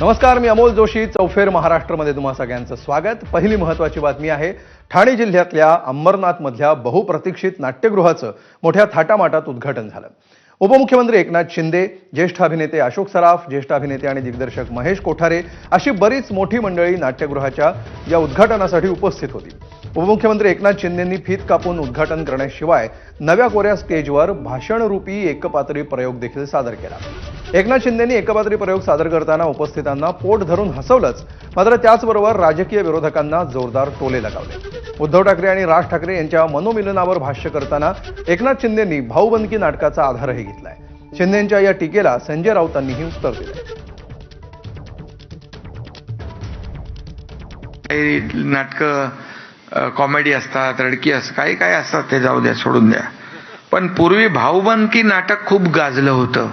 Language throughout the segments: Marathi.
नमस्कार मी अमोल जोशी चौफेर महाराष्ट्रमध्ये तुम्हा सगळ्यांचं स्वागत. पहिली महत्वाची बातमी आहे ठाणे जिल्ह्यातल्या अंबरनाथमधल्या बहुप्रतीक्षित नाट्यगृहाचं मोठ्या थाटामाटात उद्घाटन झालं. उपमुख्यमंत्री एकनाथ शिंदे ज्येष्ठ अभिनेते अशोक सराफ ज्येष्ठ अभिनेते आणि दिग्दर्शक महेश कोठारे अशी बरीच मोठी मंडळी नाट्यगृहाच्या या उद्घाटनासाठी उपस्थित होती. उपमुख्यमंत्री एकनाथ शिंदेंनी फीत कापून उद्घाटन करण्याशिवाय नव्या कोऱ्या स्टेजवर भाषणरूपी एकपात्री प्रयोग देखील सादर केला. एकनाथ शिंदेंनी एकपात्री प्रयोग सादर करताना उपस्थितांना पोट धरून हसवलंच मात्र त्याचबरोबर राजकीय विरोधकांना जोरदार टोले लगावले. उद्धव ठाकरे आणि राज ठाकरे यांच्या मनोमिलनावर भाष्य करताना एकनाथ शिंदेंनी भाऊबंदकी नाटकाचा आधारही घेतलाय. शिंदेंच्या या टीकेला संजय राऊतांनीही उत्तर दिलं. नाटकं कॉमेडी असतात रडकी असतात काही काही असतात ते जाऊ द्या सोडून द्या. पण पूर्वी भाऊबंदकी नाटक खूप गाजलं होतं.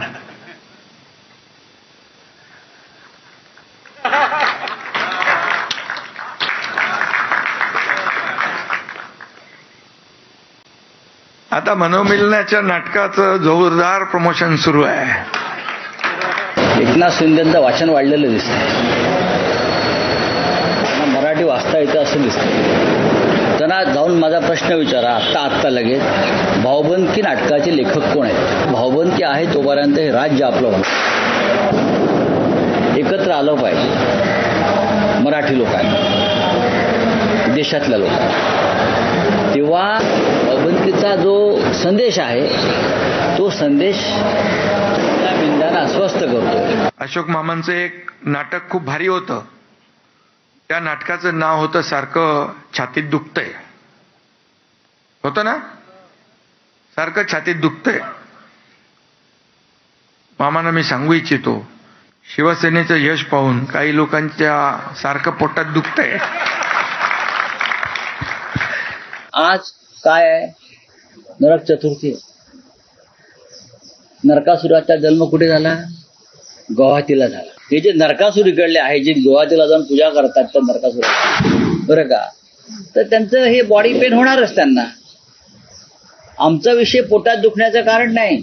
आता मनोमिलनाच्या नाटकाचं जोरदार प्रमोशन सुरू आहे. एकनाथ शिंदेचं वाचन वाढलेलं दिसतंय. मराठी वाचता येतं असं दिसतं त्यांना जाऊन माझा प्रश्न विचारा. आत्ता आत्ता लगेच. भाऊबंदकी नाटकाचे लेखक कोण आहेत? भाऊबंदकी आहे तोपर्यंत हे राज्य आपलं एकत्र आलं पाहिजे. मराठी लोकांनी देशातल्या लोकांनी तेव्हा भाऊबंदकीचा जो संदेश आहे तो संदेश अस्वस्थ करतो अशोक मामांचं एक नाटक खूप भारी होतं. त्या नाटकाचं नाव होतं सारखं छातीत दुखतंय. होतं ना? सारखं छातीत दुखतंय. मामांना मी सांगू इच्छितो शिवसेनेचं यश पाहून काही लोकांच्या सारखं पोटात दुखतंय. आज काय आहे? नरक चतुर्थी. नरकासुराचा जन्म कुठे झाला? गुवाहाटीला झाला. हे जे नरकासूर इकडले आहे जे गुवाहाटीला जाऊन पूजा करतात त्या नरकासूर. बरं का? तर त्यांचं हे बॉडी पेन होणारच त्यांना. आमचा विषय पोटात दुखण्याचं कारण नाही.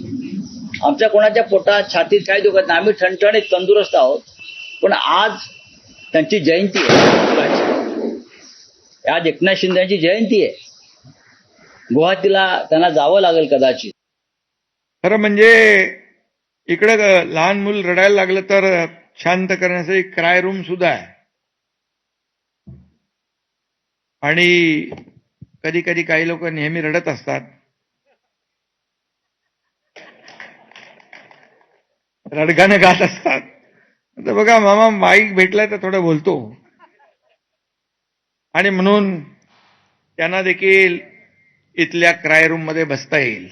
आमच्या कोणाच्या पोटात छातीत काय दुखत नाही. आम्ही ठणठणीत तंदुरुस्त आहोत. पण आज त्यांची जयंती आहे. आज एकनाथ शिंद्यांची जयंती आहे. गुवाहाटीला त्यांना जावं लागेल कदाचित. खरं म्हणजे इकडे लहान मूल रडायला लागलं तर शांत करण्यासाठी क्राय रूम सुद्धा आहे. आणि कधी कधी काही लोक नेहमी रडत असतात. रडगाणं गात असतात. तर बघा मामा माईक भेटलाय तर थोडं बोलतो. आणि म्हणून त्यांना देखील इथल्या क्राय रूममध्ये बसता येईल.